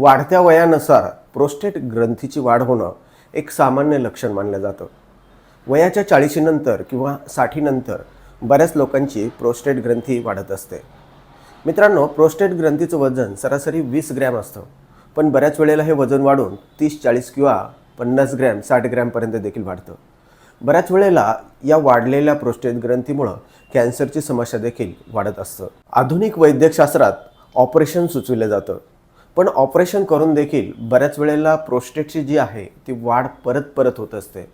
वाढत्या वयानुसार प्रोस्टेट ग्रंथीची वाढ होणं एक सामान्य लक्षण मानलं जातं. वयाच्या चाळीशीनंतर किंवा साठीनंतर बऱ्याच लोकांची प्रोस्टेट ग्रंथी वाढत असते. मित्रांनो प्रोस्टेट ग्रंथीचं वजन सरासरी वीस ग्रॅम असतं. पण बऱ्याच वेळेला हे वजन वाढून तीस चाळीस किंवा पन्नास ग्रॅम साठ ग्रॅमपर्यंत देखील वाढतं. बऱ्याच वेळेला या वाढलेल्या प्रोस्टेट ग्रंथीमुळं कॅन्सरची समस्या देखील वाढत असतं. आधुनिक वैद्यकशास्त्रात ऑपरेशन सुचविलं जातं. पण ऑपरेशन करून देखील बऱ्याच वेळेला प्रोस्टेटची जी आहे ती वाढ परत परत होत असते.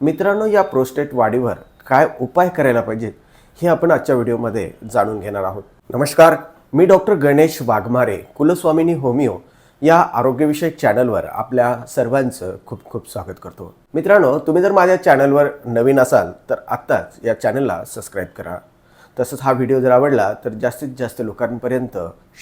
मित्रांनो या प्रोस्टेट वाढीवर काय उपाय करायला पाहिजेत हे आपण आजच्या व्हिडिओमध्ये जाणून घेणार आहोत. नमस्कार मी डॉक्टर गणेश वाघमारे कुलस्वामिनी होमिओ या आरोग्यविषयक चॅनलवर आपल्या सर्वांचं खूप खूप स्वागत करतो. मित्रांनो तुम्ही जर माझ्या चॅनलवर नवीन असाल तर आत्ताच या चॅनलला सबस्क्राईब करा. तसंच हा व्हिडिओ जर आवडला तर जास्तीत जास्त लोकांपर्यंत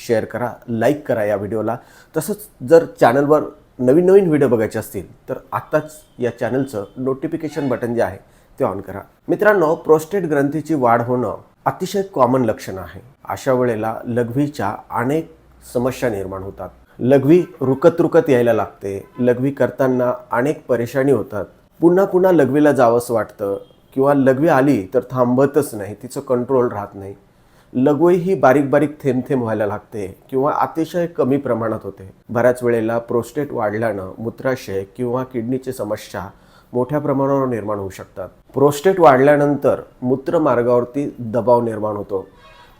शेअर करा लाईक करा या व्हिडिओला. तसंच जर चॅनलवर नवीन नवीन व्हिडिओ बघायचे असतील तर आत्ताच या चॅनलचं नोटिफिकेशन बटन जे आहे ते ऑन करा. मित्रांनो प्रोस्टेट ग्रंथीची वाढ होणं अतिशय कॉमन लक्षण आहे. अशा वेळेला लघवीच्या अनेक समस्या निर्माण होतात. लघवी रुकत रुकत यायला लागते. लघवी करताना अनेक परेशानी होतात. पुन्हा पुन्हा लघवीला जावंसं वाटतं. किंवा लघवी आली तर थांबतच नाही तिचं कंट्रोल राहत नाही. लघवी ही बारीक बारीक थेंब थेंब व्हायला लागते किंवा अतिशय कमी प्रमाणात होते. बऱ्याच वेळेला प्रोस्टेट वाढल्यानं मूत्राशय किंवा किडनीची समस्या मोठ्या प्रमाणावर निर्माण होऊ शकतात. प्रोस्टेट वाढल्यानंतर मूत्रमार्गावरती दबाव निर्माण होतो.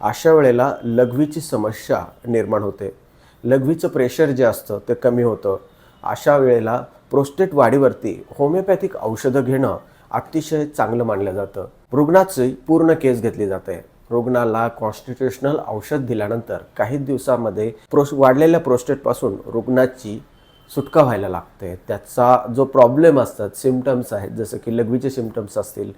अशा वेळेला लघवीची समस्या निर्माण होते. लघवीचं प्रेशर जे असतं ते कमी होतं. अशा वेळेला प्रोस्टेट वाढीवरती होमिओपॅथिक औषधं घेणं अतिशय चांगलं मानलं जातं. रुग्णाची पूर्ण केस घेतली जाते. रुग्णाला कॉन्स्टिट्युशनल औषध दिल्यानंतर काही दिवसामध्ये प्रोस वाढलेल्या प्रोस्टेटपासून रुग्णाची सुटका व्हायला लागते. त्याचा जो प्रॉब्लेम असतात सिमटम्स आहेत जसं की लघवीचे सिमटम्स असतील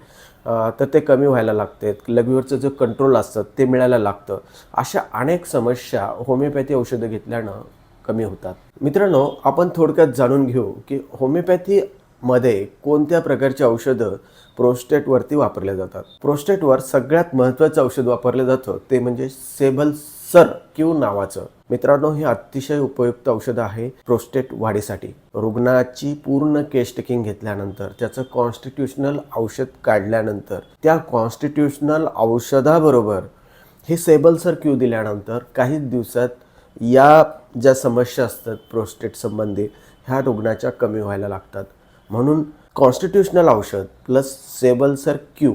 तर ते कमी व्हायला लागते. लघवीवरचं जे कंट्रोल असतं ते मिळायला लागतं. अशा अनेक समस्या होमिओपॅथी औषधं घेतल्यानं कमी होतात. मित्रांनो आपण थोडक्यात जाणून घेऊ की होमिओपॅथी मध्ये कोणत्या प्रकारची औषधं प्रोस्टेटवरती वापरल्या जातात? प्रोस्टेटवर सगळ्यात महत्त्वाचं औषध वापरलं जातं ते म्हणजे सेबल सर क्यू नावाचं. मित्रांनो हे अतिशय उपयुक्त औषध आहे प्रोस्टेट वाढीसाठी. रुग्णाची पूर्ण केस टेकिंग घेतल्यानंतर त्याचं कॉन्स्टिट्युशनल औषध काढल्यानंतर त्या कॉन्स्टिट्युशनल औषधाबरोबर हे सेबल सर क्यू दिल्यानंतर काही दिवसात या ज्या समस्या असतात प्रोस्टेट संबंधी ह्या रुग्णाच्या कमी व्हायला लागतात. म्हणून कॉन्स्टिट्युशनल औषध प्लस सेबल सर क्यू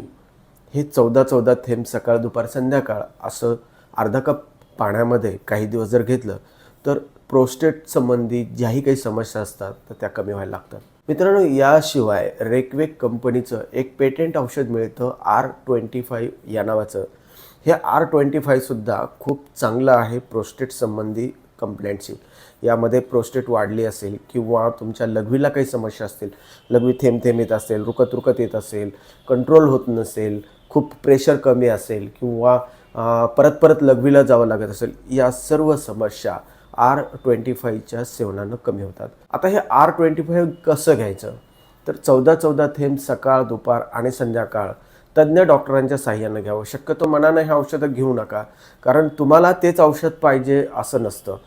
हे चौदा चौदा थेंब सकाळ दुपार संध्याकाळ असं अर्धा कप पाण्यामध्ये काही दिवस जर घेतलं तर प्रोस्टेट संबंधी ज्याही काही समस्या असतात तर त्या कमी व्हायला लागतात. मित्रांनो याशिवाय रेकवेक कंपनीचं एक पेटेंट औषध मिळतं आर ट्वेंटी फाईव्ह या नावाचं. हे आर ट्वेंटी फाईव्हसुद्धा खूप चांगलं आहे प्रोस्टेट संबंधी कंप्लेंटची यामध्ये प्रोस्टेट वाढली असेल किंवा तुमच्या लघवीला काही समस्या असतील लघवी थेंब थेंब येत असेल रुकत रुकत येत असेल कंट्रोल होत नसेल खूप प्रेशर कमी असेल किंवा परत परत लघवीला जावं लागत असेल या सर्व समस्या आर ट्वेंटी फाईव्हच्या सेवनानं कमी होतात. आता हे आर ट्वेंटी फाईव्ह कसं घ्यायचं? तर चौदा चौदा थेंब सकाळ दुपार आणि संध्याकाळ तज्ज्ञ डॉक्टरांच्या साह्यानं घ्यावं. शक्यतो मनानं हे औषधं घेऊ नका कारण तुम्हाला तेच औषध पाहिजे असं नसतं.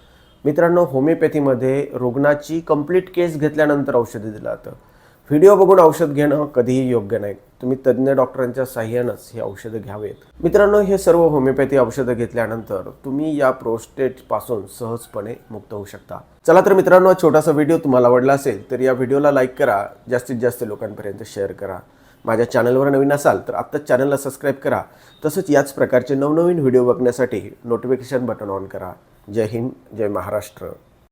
मित्रांनो होमिओपॅथीमध्ये रुग्णाची कंप्लीट केस घेतल्यानंतर औषधं दिलं जातं. व्हिडिओ बघून औषध घेणं कधीही योग्य नाही. तुम्ही तज्ज्ञ डॉक्टरांच्या साह्यानंच हे औषधं घ्यावेत. मित्रांनो हे सर्व होमिओपॅथी औषधं घेतल्यानंतर तुम्ही या प्रोस्टेटपासून सहजपणे मुक्त होऊ शकता. चला तर मित्रांनो हा छोटासा व्हिडिओ तुम्हाला आवडला असेल तर या व्हिडिओला लाईक करा जास्तीत जास्त लोकांपर्यंत शेअर करा. माझ्या चॅनलवर नवीन असाल तर आत्ताच चॅनलला सबस्क्राईब करा. तसंच याच प्रकारचे नवनवीन व्हिडिओ बघण्यासाठी नोटिफिकेशन बटन ऑन करा. जय हिंद जय महाराष्ट्र.